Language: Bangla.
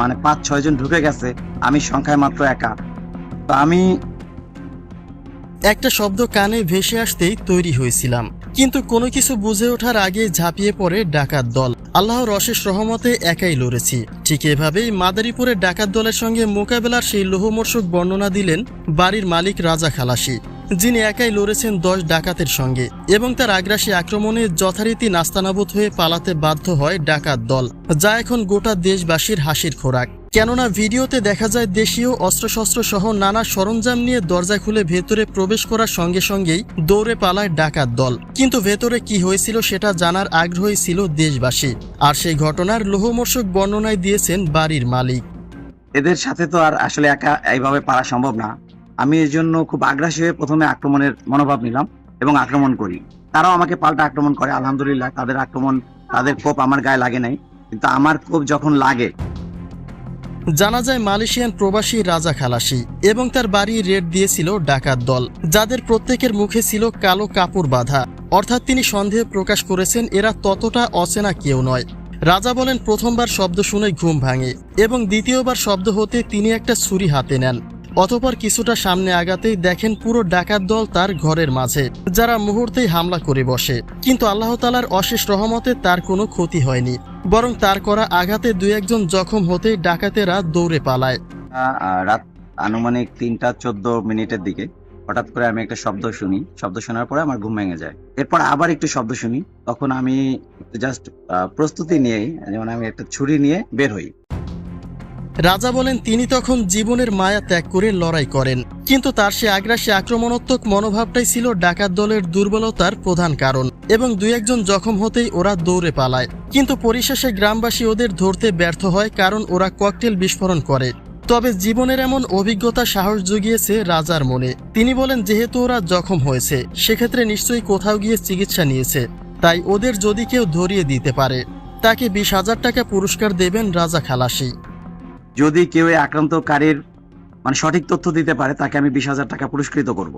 মানে পাঁচ, ছয় জন ঢুকে গেছে, আমি সংখ্যায় মাত্র একা। তো আমি একটা শব্দ কানে ভেসে আসতেই তৈরি হয়েছিলাম, কিন্তু কোনো কিছু বুঝে ওঠার আগে ঝাঁপিয়ে পড়ে ডাকাত দল। আল্লাহর অশেষ রহমতে একাই লড়েছি। ঠিক এভাবেই মাদারীপুরের ডাকাত দলের সঙ্গে মোকাবেলার সেই লোহমর্ষক বর্ণনা দিলেন বাড়ির মালিক রাজা খালাসি। যিনি একাই লড়েছেন দশ ডাকাতের সঙ্গে এবং তার আগ্রাসী আক্রমণে যথারীতি নাস্তানাবুদ হয়ে পালাতে বাধ্য হয় ডাকাত দল, যা এখন গোটা দেশবাসীর হাসির খোরাক। কেননা ভিডিওতে দেখা যায় দেশীয় অস্ত্রশস্ত্র সহ নানা সরঞ্জাম নিয়ে দরজা খুলে ভেতরে প্রবেশ করার সঙ্গে সঙ্গেই দৌড়ে পালায় ডাকাত দল। কিন্তু ভেতরে কি হয়েছিল সেটা জানার আগ্রহী ছিল দেশবাসী আর সেই ঘটনার লোহমর্ষক বর্ণনায় দিয়েছেন বাড়ির মালিক। এদের সাথে তো আর আসলে একা এইভাবে পারা সম্ভব না। আমি এর জন্য খুব আগ্রাসী হয়ে প্রথমে আক্রমণের মনোভাব নিলাম এবং আক্রমণ করি। তারাও আমাকে পাল্টা আক্রমণ করে, আলহামদুলিল্লাহ, তাদের আক্রমণ, তাদের কোপ আমার গায়ে লাগে নাই। কিন্তু আমার কোপ যখন লাগে জানা যায় মালয়েশিয়ান প্রবাসী রাজা খালাসি এবং তার বাড়ি রেড দিয়েছিল ডাকাত দল, যাদের প্রত্যেকের মুখে ছিল কালো কাপড় বাঁধা। অর্থাৎ তিনি সন্দেহ প্রকাশ করেছেন, এরা ততটা অচেনা কেউ নয়। রাজা বলেন, প্রথমবার শব্দ শুনে ঘুম ভাঙে এবং দ্বিতীয়বার শব্দ হতে তিনি একটা ছুরি হাতে নেন। অতপর কিছুটা সামনে আগাতেই দেখেন পুরো ডাকাত দল তার ঘরের মাঝে, যারা মুহূর্তেই হামলা করে বসে। কিন্তু আল্লাহ তালার অশেষ রহমতে তার কোনো ক্ষতি হয়নি, বরং তার করা আঘাতে দু একজন জখম হতেই ডাকাতেরা দৌড়ে পালায়। রাত আনুমানিক তিনটা চোদ্দ মিনিটের দিকে হঠাৎ করে আমি একটা শব্দ শুনি। শব্দ শোনার পরে আমার ঘুম ভেঙে যায়। এরপর আবার একটু শব্দ শুনি। তখন আমি জাস্ট প্রস্তুতি নিয়ে যেমন আমি একটা ছুরি নিয়ে বের হই। রাজা বলেন, তিনি তখন জীবনের মায়া ত্যাগ করে লড়াই করেন। কিন্তু তার সে আগ্রাসী আক্রমণাত্মক মনোভাবটাই ছিল ডাকাত দলের দুর্বলতার প্রধান কারণ এবং দুই একজন জখম হতেই ওরা দৌড়ে পালায়। কিন্তু পরিশেষে গ্রামবাসী ওদের ধরতে ব্যর্থ হয় কারণ ওরা ককটেল বিস্ফোরণ করে। তবে জীবনের এমন অভিজ্ঞতা সাহস জুগিয়েছে রাজার মনে। তিনি বলেন, যেহেতু ওরা জখম হয়েছে, সেক্ষেত্রে নিশ্চয়ই কোথাও গিয়ে চিকিৎসা নিয়েছে। তাই ওদের যদি কেউ ধরিয়ে দিতে পারে, তাকে বিশ হাজার টাকা পুরস্কার দেবেন রাজা খালাসি। যদি কেউ আক্রান্তকারীর মানে সঠিক তথ্য দিতে পারে, তাকে আমি বিশ হাজার টাকা পুরস্কৃত করব।